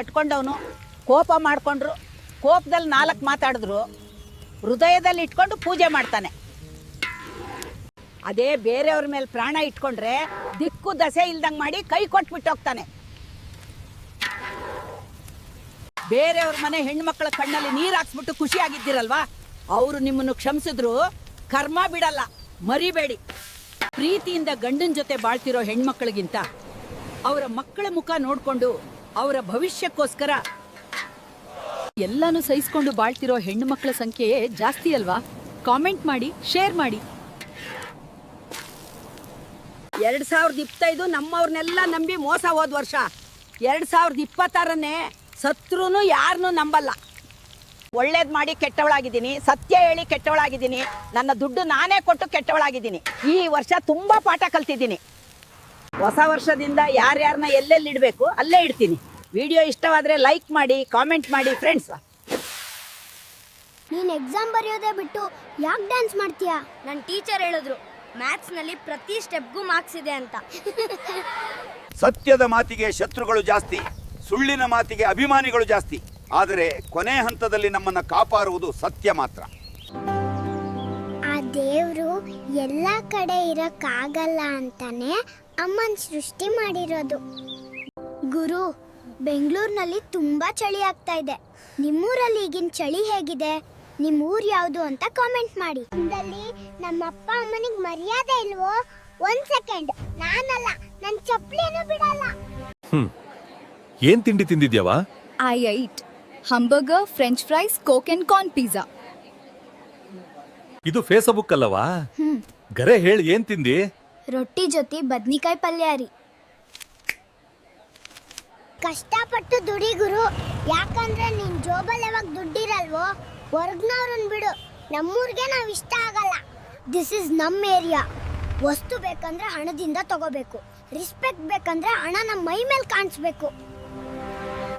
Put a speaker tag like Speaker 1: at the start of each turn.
Speaker 1: ಕಟ್ಕೊಂಡವನು, ಕೋಪ ಮಾಡ್ಕೊಂಡ್ರು, ಕೋಪದಲ್ಲಿ ನಾಲ್ಕು ಮಾತಾಡಿದ್ರು, ಹೃದಯದಲ್ಲಿ ಇಟ್ಕೊಂಡು ಪೂಜೆ ಮಾಡ್ತಾನೆ. ಅದೇ ಬೇರೆಯವ್ರ ಮೇಲೆ ಪ್ರಾಣ ಇಟ್ಕೊಂಡ್ರೆ ದಿಕ್ಕು ದಸೆ ಇಲ್ದಂಗೆ ಮಾಡಿ ಕೈ ಕೊಟ್ಬಿಟ್ಟು ಹೋಗ್ತಾನೆ. ಬೇರೆಯವ್ರ ಮನೆ ಹೆಣ್ಮಕ್ಳ ಕಣ್ಣಲ್ಲಿ ನೀರು ಹಾಕ್ಸ್ಬಿಟ್ಟು ಖುಷಿಯಾಗಿದ್ದೀರಲ್ವಾ? ಅವರು ನಿಮ್ಮನ್ನು ಕ್ಷಮಿಸಿದ್ರು, ಕರ್ಮ ಬಿಡಲ್ಲ, ಮರಿಬೇಡಿ. ಪ್ರೀತಿಯಿಂದ ಗಂಡನ ಜೊತೆ ಬಾಳ್ತಿರೋ ಹೆಣ್ಮಕ್ಳಿಗಿಂತ, ಅವರ ಮಕ್ಕಳ ಮುಖ ನೋಡ್ಕೊಂಡು ಅವರ ಭವಿಷ್ಯಕ್ಕೋಸ್ಕರ.
Speaker 2: ಎಲ್ಲಾನು ಸಹಿಸ್ಕೊಂಡು ಬಾಳ್ತಿರೋ ಹೆಣ್ಣು ಮಕ್ಕಳ ಸಂಖ್ಯೆ ಜಾಸ್ತಿ ಅಲ್ವಾ? ಕಾಮೆಂಟ್ ಮಾಡಿ, ಶೇರ್ ಮಾಡಿ.
Speaker 1: ಎರಡ್ ಸಾವಿರದ ಇಪ್ಪತ್ತೈದು ನಮ್ಮವ್ರನ್ನೆಲ್ಲ ನಂಬಿ ಮೋಸ ಹೋದ ವರ್ಷ. ಎರಡ್ ಸಾವಿರದ ಇಪ್ಪತ್ತಾರನೇ ಸತ್ರುನು ಯಾರನ್ನೂ ನಂಬಲ್ಲ. ಒಳ್ಳೇದ್ ಮಾಡಿ ಕೆಟ್ಟವಳಾಗಿದ್ದೀನಿ, ಸತ್ಯ ಹೇಳಿ ಕೆಟ್ಟವಳಾಗಿದ್ದೀನಿ, ನನ್ನ ದುಡ್ಡು ನಾನೇ ಕೊಟ್ಟು ಕೆಟ್ಟವಳಾಗಿದ್ದೀನಿ. ಈ ವರ್ಷ ತುಂಬಾ ಪಾಠ ಕಲ್ತಿದ್ದೀನಿ. ಹೊಸ ವರ್ಷದಿಂದ ಯಾರ್ಯಾರನ್ನ ಎಲ್ಲೆಲ್ಲಿ ಇಡಬೇಕು ಅಲ್ಲೇ ಇಡ್ತೀನಿ. ವಿಡಿಯೋ ಇಷ್ಟವಾದ್ರೆ ಲೈಕ್ ಮಾಡಿ ಕಾಮೆಂಟ್ ಮಾಡಿ ಫ್ರೆಂಡ್ಸ್
Speaker 3: ನೀನು ಎಕ್ಸಾಮ್ ಬರೆಯೋದೇ ಬಿಟ್ಟು ಯಾಕೆ ಡ್ಯಾನ್ಸ್ ಮಾಡ್ತೀಯಾ? ನನ್ನ ಟೀಚರ್ ಹೇಳಿದ್ರು ಮ್ಯಾಥ್ಸ್ನಲ್ಲಿ ಪ್ರತಿ ಸ್ಟೆಪ್ಗೂ ಮಾರ್ಕ್ಸ್ ಇದೆ ಅಂತ.
Speaker 4: ಸತ್ಯದ ಮಾತಿಗೆ ಶತ್ರುಗಳು ಜಾಸ್ತಿ ಸುಳ್ಳಿನ ಮಾತಿಗೆ ಅಭಿಮಾನಿಗಳು ಜಾಸ್ತಿ. ಆದರೆ ಕೊನೆ ಹಂತದಲ್ಲಿ ನಮ್ಮನ್ನು ಕಾಪಾಡುವುದು ಸತ್ಯ ಮಾತ್ರ.
Speaker 3: ಆ ದೇವರು ಎಲ್ಲ ಕಡೆ ಇರಕ್ಕಾಗಲ್ಲ ಅಂತಾನೆ ಅಮ್ಮನ್ ಸೃಷ್ಟಿ ಮಾಡಿರೋದು. ಗುರು ಬೆಂಗಳೂರಿನಲ್ಲಿ ತುಂಬಾ ಚಳಿ ಆಗ್ತಾ ಇದೆ. ನಿಮ್ಮೂರಲ್ಲಿ ಈಗಿನ ಚಳಿ ಹೇಗಿದೆ? ನಿಮ್ಮ ಊರ್ ಯಾವುದು ಅಂತ ಕಾಮೆಂಟ್ ಮಾಡಿ. ನಮ್ಮ ಅಪ್ಪ ಅಮ್ಮನಿಗೆ ಮರ್ಯಾದೆ ಇಲ್ವೋ? ಒಂದ್ ಸೆಕೆಂಡ್ ನಾನಲ್ಲ ನನ್ನ ಚಪ್ಪಲಿನೂ ಬಿಡಲ್ಲ.
Speaker 5: ಏನ್ ತಿಂಡಿ ತಿಂದಿದ್ಯಾವಾ?
Speaker 2: I ate hamburger French fries Coke and corn pizza
Speaker 5: ಇದು ಫೇಸ್ಬುಕ್ ಅಲ್ಲವಾ? ಗರೆ ಹೇಳಿ ಏನ್ ತಿಂದಿ?
Speaker 3: ರೊಟ್ಟಿ ಜೊತೆ ಬದ್ನಿಕಾಯಿ ಪಲ್ಯ ರೀ. ಕಷ್ಟಪಟ್ಟು ದುಡಿ ಗುರು, ಯಾಕಂದ್ರೆ ನಿನ್ ಜೋಬಲ್ ಯಾವಾಗ ದುಡ್ಡಿರಲ್ವೋ, ಹೊರಗ್ನವ್ರನ್ ಬಿಡು. ನಮ್ಮೂರ್ಗೆ ನಾವ್ ಇಷ್ಟ ಆಗಲ್ಲ. ದಿಸ್ ಇಸ್ ನಮ್ ಏರಿಯಾ ವಸ್ತು ಬೇಕಂದ್ರೆ ಹಣದಿಂದ ತಗೋಬೇಕು. ರಿಸ್ಪೆಕ್ಟ್ ಬೇಕಂದ್ರೆ ಹಣ ನಮ್ಮ ಮೈ ಮೇಲೆ ಕಾಣಿಸ್ಬೇಕು.